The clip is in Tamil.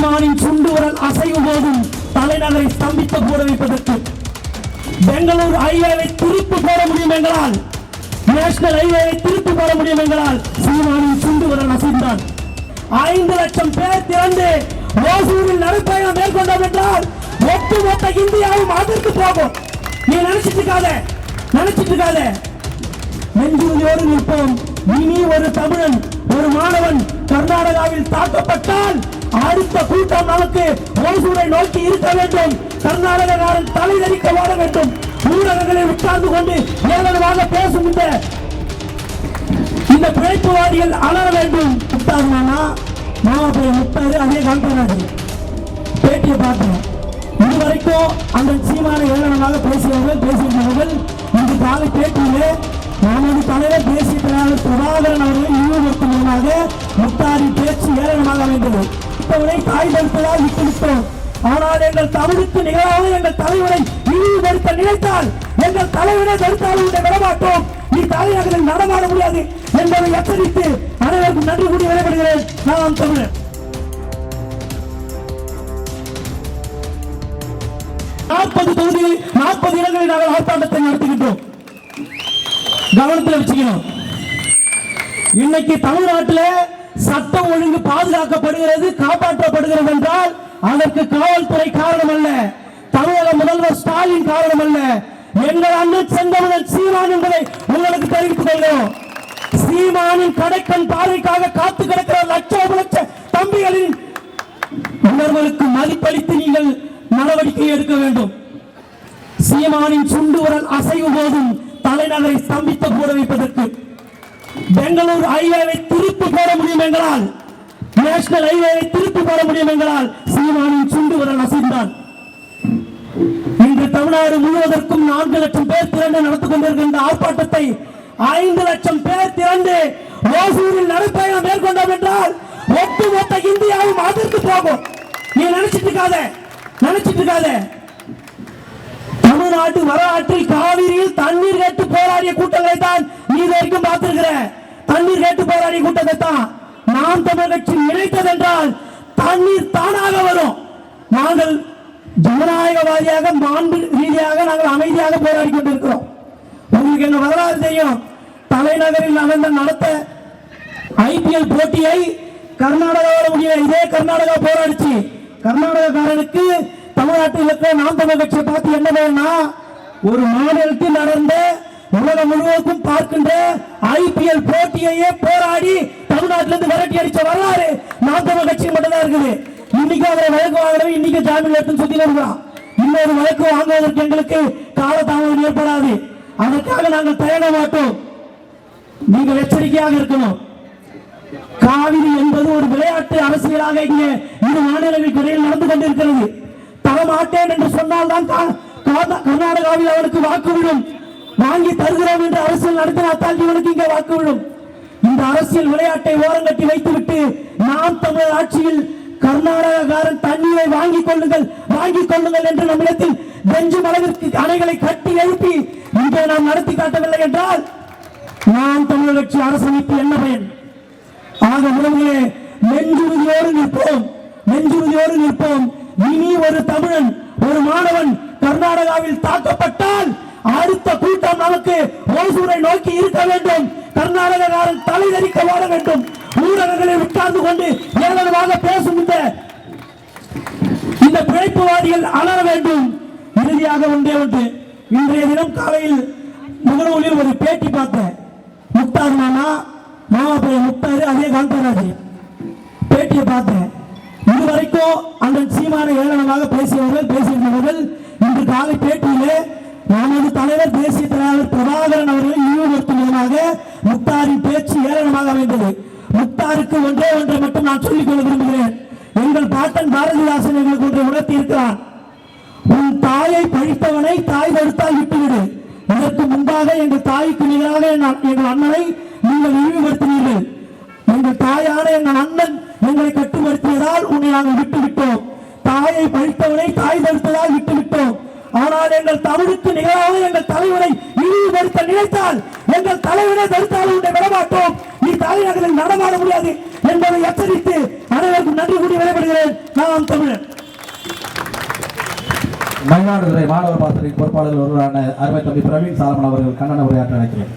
சீமானின் சுண்டு விரல் அசையும் போதும் தலைநகரை ஸ்தம்பித்து கூட வைப்பதற்கு. பெங்களூர் ஹைவேவை திருப்பி போட முடியும் எங்களால். நேஷனல் ஹைவேவை திருப்பி போட முடியும் எங்களால். சீமானின் சுண்டு விரல் அசைந்தான். ஐந்து லட்சம் பேர் திறந்து ஓசூரில் நடைப்பயணம் மேற்கொண்டோம் என்றால் ஒட்டுமொத்த இந்தியாவும் அதற்கு போகும். நீ நினைச்சிட்டு இருக்காத நினைச்சிட்டு இருக்காத நெஞ்சுறுதியோடு நிற்போம். இனி ஒரு தமிழன் ஒரு மாணவன் கர்நாடகாவில் தாக்கப்பட்டால் அடுத்த கூட்டம் நமக்கு ஓசூரை நோக்கி இருக்க வேண்டும். கர்நாடகக்காரன் தலைதறிக்க வாழ வேண்டும். ஊடகங்களில் உட்கார்ந்து கொண்டு ஏளனமாக பேசும் இந்த இந்த பிழைப்புவாதிகள் அலர வேண்டும். முத்தாருமானா மாமா. போய் முத்தாரு அதே காண்பனாரு பேட்டியை பார்த்தோம் இதுவரைக்கும் அந்த சீமான ஏளனமாக பேசியவர்கள் பேசியிருந்தவர்கள் இன்று காலை பேட்டியிலே நமது தலைவர் தேசிய தலைவர் பிரபாகரன் அவர்களை இழிவுபடுத்தும் மூலமாக முத்தாரி பேச்சு ஏராளமாக அமைந்தது. இப்பவரை தாய் தடுப்பதால் விட்டுவிட்டோம். ஆனால் எங்கள் தமிழுக்கு நிகழாக எங்கள் தலைவரை இழிவுபடுத்த நினைத்தால் எங்கள் தலைவரை தடுத்தாலும் உன்னை விடமாட்டோம் நீ தலைநகரில் நடமாட முடியாது என்பதை எச்சரித்து அனைவருக்கும் நன்றி கூடி விடைபெறுகிறேன். நான் தமிழர் நாற்பது தொகுதியில் நாற்பது இடங்களில் நாங்கள் ஆர்ப்பாட்டத்தை நடத்துகின்றோம். கவனத்தில் வச்சுக்கணும். இன்னைக்கு தமிழ்நாட்டில் சட்டம் ஒழுங்கு பாதுகாக்கப்படுகிறது காப்பாற்றப்படுகிறது என்றால் அதற்கு காவல்துறை காரணம் அல்ல தமிழக முதல்வர் ஸ்டாலின் காரணம் அல்ல எங்கள் அண்ணன் செந்தமிழன் சீமான் என்பதை உங்களுக்கு தெரிவித்துக் கொள்கிறோம். சீமானின் கடைக்கண் பார்வைக்காக காத்து கிடக்கிற லட்சம் லட்ச தம்பிகளின் உணர்வுகளுக்கு மதிப்பளித்து நீங்கள் நடவடிக்கை எடுக்க வேண்டும். சீமானின் சுண்டு உரல் அசையும் போதும் தலைநகரை ஸ்தம்பித்து போட வைப்பதற்கு பெங்களூர் ஹைவேவை திருப்பி போட முடியும் எங்களால்? நேஷனல் ஹைவேவை திருப்பி போட முடியும் எங்களால்? சீமானின் சுண்டு விரல் அசைந்தான். இன்று தமிழ்நாடு முழுவதற்கும் நான்கு லட்சம் பேர் திரண்டு நடத்தி கொண்டிருக்கின்ற ஆர்ப்பாட்டத்தை ஐந்து லட்சம் பேர் திரண்டு ஓசூரில் நடைப்பயணம் மேற்கொண்டோம் என்றால் ஒட்டுமொத்த இந்தியாவும் அதற்கு போகும். நீ நினைச்சிட்டு இருக்காத. நினைச்சிட்டு இருக்காத. தமிழ்நாட்டு வரலாற்றில் காவிரியில் தண்ணீர் கேட்டு போராடிய கூட்டங்களை தான் நீ இது வரைக்கும் பார்த்திருக்கிற. தண்ணீர் கேட்டு போராடிய கூட்டத்தை தான் நாம் தமிழ் கட்சி நினைத்ததென்றால் தண்ணீர் தானாக வரும். நாங்கள் ஜனநாயகவாதியாக மாண்பு ரீதியாக நாங்கள் அமைதியாக போராடி கொண்டிருக்கிறோம். உங்களுக்கு என்ன வரலாறு தெரியும்? தலைநகரில் நடந்த நடத்த ஐபிஎல் போட்டியை கர்நாடகாவில் முடியல இதே கர்நாடகா போராடிச்சு. கர்நாடகக்காரனுக்கு தமிழ்நாட்டில் இருக்கிற நாம் தமிழ் கட்சியை பார்த்து என்ன வேணும்னா ஒரு மாநிலத்தில் நடந்த உலகம் முழுவதும் பார்க்கின்ற ஐபிஎல் போட்டியையே போராடி தமிழ்நாட்டிலிருந்து விரட்டி அடிச்ச வரலாறு நாம் தமிழ் கட்சி மட்டும்தான் இருக்குது. இன்னைக்கு அவரை வழக்கு வாங்குறவன் இன்னைக்கு ஜாமீன் எடுத்துன்னு சுத்தி இருக்கிறான். இன்னொரு வழக்கு வாங்குவதற்கு எங்களுக்கு காலதாமதம் ஏற்படாது. அதற்காக நாங்கள் தயங்க மாட்டோம். நீங்கள் எச்சரிக்கையாக இருக்கணும். காவிரி என்பது ஒரு விளையாட்டு அரசியலாக இங்கே இரு மாநிலங்களுக்கு இடையில் நடந்து கொண்டிருக்கிறது. தரமாட்டேன் என்று சொன்னால் தான் கர்நாடகாவில் அவனுக்கு வாக்கு விடும். வாங்கி தருகிறோம் என்று அரசியல் நடத்தினால்தான் இவனுக்கு இங்கே வாக்கு விடும். இந்த அரசியல் விளையாட்டை ஓரங்கட்டி வைத்துவிட்டு நாம் தமிழர் ஆட்சியில் கர்நாடகக்காரன் தண்ணீரை வாங்கிக் கொள்ளுங்கள் வாங்கிக் கொள்ளுங்கள் என்று நம்மிடத்தில் பெஞ்சும் அளவிற்கு அணைகளை கட்டி எழுப்பி இங்கே நாம் நடத்தி காட்டவில்லை என்றால் நாம் தமிழர் கட்சி அரசமைப்பு என்ன பயன்? ஆக உறவுகளை நெஞ்சுறுதியோடு நிற்போம் நெஞ்சுறுதியோடு நிற்போம் இனி ஒரு தமிழன் ஒரு மாணவன் கர்நாடகாவில் தாக்கப்பட்டால் அடுத்த கூட்டம் நமக்கு ஓசூரை நோக்கி இருக்க வேண்டும். கர்நாடகக்காரன் தலைதறிக்க ஓட வேண்டும். ஊடகங்களில் உட்கார்ந்து கொண்டு ஏளனமாக பேசும் இந்த இந்த பிழைப்புவாதிகள் அலர வேண்டும். இறுதியாக ஒன்றே ஒன்று. இன்றைய தினம் காலையில் முகநூலில் ஒரு பேட்டி பார்த்தேன். முக்தார் மாமா மாமா பையன் முக்தாரு அதே காந்தராஜ். பேட்டியை பார்த்தேன். இதுவரைக்கும் அந்த சீமான ஏளனமாக பேசியவர்கள் பேசியிருந்தவர்கள் இன்று காலை பேட்டியிலே நமது தலைவர் தேசிய தலைவர் பிரபாகரன் அவர்களை இழிவுபடுத்தும் விதமாக முத்தாரின் பேச்சு ஏளனமாக அமைந்தது. முத்தாருக்கு ஒன்றே ஒன்றை மட்டும் நான் சொல்லிக் கொள்ள விரும்புகிறேன். எங்கள் பாட்டன் பாரதிதாசன் எங்களுக்கு ஒன்றை உணர்த்தி இருக்கிறான் உன் தாயை பழித்தவனை தாய் தடுத்தால் விட்டுவிடு. இதற்கு முன்பாக எங்கள் தாய்க்கு நிகராக எங்கள் எங்கள் அண்ணனை நீங்கள் இழிவுபடுத்தினீர்கள் எங்கள் தாயான எங்கள் அண்ணன் உங்களை கட்டுப்படுத்தியதால் உன்னை நாங்கள் விட்டு விட்டோம் தாயை பழித்தவனை தாய் தடுத்ததால் விட்டுவிட்டோம். ஆனால் எங்கள் தமிழுக்கு நிகழாக எங்கள் தலைவரை இழிவுபடுத்த நினைத்தால் எங்கள் தலைவரை தடுத்தால் உன்னை விடமாட்டோம். நீ தலைநகரில் நடமாட முடியாது என்பதை எச்சரித்து அனைவருக்கும் நன்றி கூடி விடைபெறுகிறேன். நான் தமிழன் மயிலாடுதுறை மாணவர் பாசறை பொறுப்பாளர்கள் ஒருவரான அருமை தம்பி பிரவீன் சாலமன் அவர்கள் கண்டன உரையாற்ற அழைக்கிறேன்.